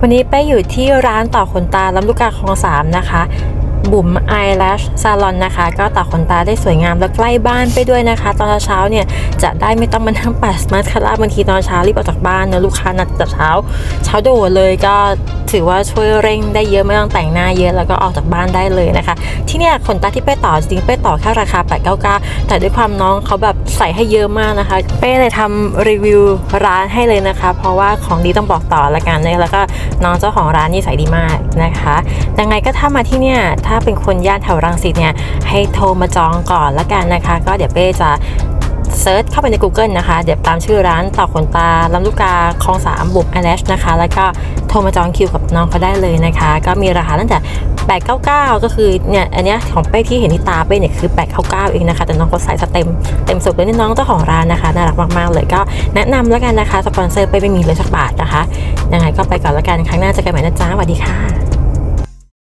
วันนี้ไปอยู่ที่ร้านต่อขนตาลำลูกกาคลองสามนะคะ บุ๋ม eyelash salon นะคะ ก็ต่อขนตาได้สวยงามและใกล้บ้านไปด้วยนะคะ ตอนเช้าเนี่ยจะได้ไม่ต้องมานั่งปัดมาสคาร่าบางทีตอนเช้ารีบออกจากบ้านนะลูกค้านัดแต่เช้า เช้าโดดเลยก็ถือว่าช่วยเร่งได้เยอะไม่ต้องแต่งหน้าเยอะแล้วก็ออกจากบ้านได้เลยนะคะ ที่เนี่ยขนตาที่เป้ต่อจริงเป้ต่อแค่ราคา 899 แต่ด้วยความน้องเขาแบบใส่ให้เยอะมากนะคะ เป้เลยทำรีวิวร้านให้เลยนะคะ เพราะว่าของดีต้องบอกต่อละกันนะแล้วก็น้องเจ้าของร้านนี่ใส่ดีมากนะคะยังไงก็ถ้ามาที่เนี่ยถ้าเป็นคนย่านแถวรังสิตเนี่ยให้โทรมาจองก่อนละกันนะคะ ก็เดี๋ยวเป้จะเซิร์ชเข้าไปใน Google นะคะ เดี๋ยวตามชื่อร้านต่อขนตาลำลูกกาคลองสามบุบ eyelash นะคะ แล้วก็โทรมาจองคิวกับน้องเขาได้เลยนะคะ ก็มีราคาตั้งแต่ 899 ก็คือเนี่ยอันเนี้ยของเป้ที่เห็นที่ตาเป้เนี่ยคือ 899 เองนะคะ แต่น้องเขาใส่สเต็มเต็มสุดเลยนี่น้องเจ้าของร้านนะคะ น่ารักมาก ๆ เลยก็แนะนำแล้วกันนะคะ สปอนเซอร์เป้ไม่มีเลยสักบาทนะคะ ยังไงก็ไปก่อนแล้วกัน ครั้งหน้าเจอกันใหม่นะจ๊ะสวัสดีค่ะ